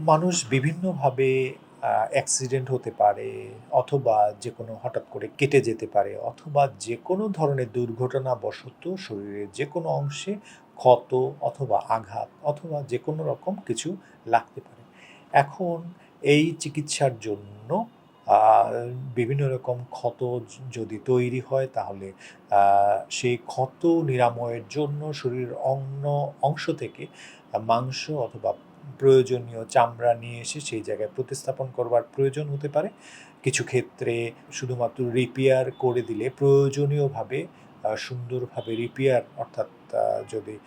মানুষ বিভিন্নভাবে অ্যাক্সিডেন্ট হতে পারে, অথবা যে কোনো হঠাৎ করে কেটে যেতে পারে, অথবা যে কোনো ধরনের দুর্ঘটনা দুর্ঘটনাবশত শরীরের যে কোনো অংশে ক্ষত অথবা আঘাত অথবা যে কোনো রকম কিছু লাগতে পারে। এখন এই চিকিৎসার জন্য বিভিন্ন রকম ক্ষত যদি তৈরি হয় তাহলে সেই ক্ষত নিরাময়ের জন্য শরীরের অন্য অংশ থেকে মাংস অথবা প্রয়োজনীয় চামড়া নিয়ে এসে সেই জায়গায় প্রতিস্থাপন করবার প্রয়োজন হতে পারে। কিছু ক্ষেত্রে শুধুমাত্র রিপেয়ার করে দিলে প্রয়োজনীয়ভাবে সুন্দরভাবে রিপেয়ার অর্থাৎ যদি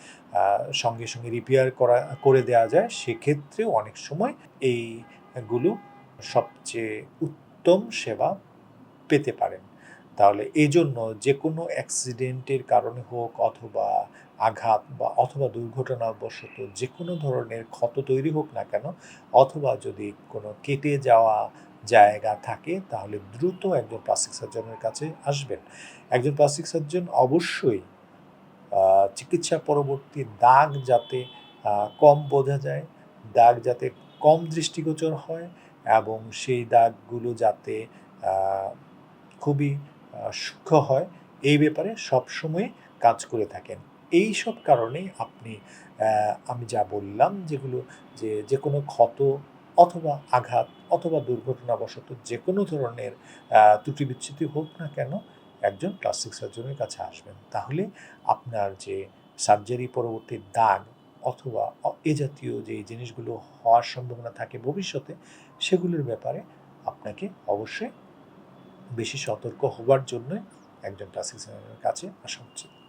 সঙ্গে সঙ্গে রিপেয়ার করা, করে দেওয়া যায়, সেক্ষেত্রেও অনেক সময় এইগুলো সবচেয়ে উত্তম সেবা পেতে পারেন। তাহলে এই জন্য যে কোনো অ্যাক্সিডেন্টের কারণে হোক অথবা আঘাত বা অথবা দুর্ঘটনাবশত যে কোনো ধরনের ক্ষত তৈরি হোক না কেন, অথবা যদি কোনো কেটে যাওয়া জায়গা থাকে, তাহলে দ্রুত একজন প্লাস্টিক সার্জনের কাছে আসবেন। একজন প্লাস্টিক সার্জন অবশ্যই চিকিৎসা পরবর্তী দাগ যাতে কম বোঝা যায়, দাগ যাতে কম দৃষ্টিগোচর হয় এবং সেই দাগগুলো যাতে খুবই সূক্ষ্ম হয়, এই ব্যাপারে সবসময় কাজ করে থাকেন। এই সব কারণে আপনি আমি যা বললাম যেগুলো যে যে কোনো ক্ষত অথবা আঘাত অথবা দুর্ঘটনাবশত যে কোনো ধরনের ত্রুটি বিচ্ছুতি হোক না কেন একজন প্লাস্টিক সার্জনের কাছে আসবেন। তাহলে আপনার যে সার্জারি পরবর্তী দাগ অথবা এ জাতীয় যে জিনিসগুলো হওয়ার সম্ভাবনা থাকে ভবিষ্যতে সেগুলোর ব্যাপারে আপনাকে অবশ্যই বেশি সতর্ক হবার জন্য একজন প্লাস্টিক সার্জনের কাছে আসা উচিত।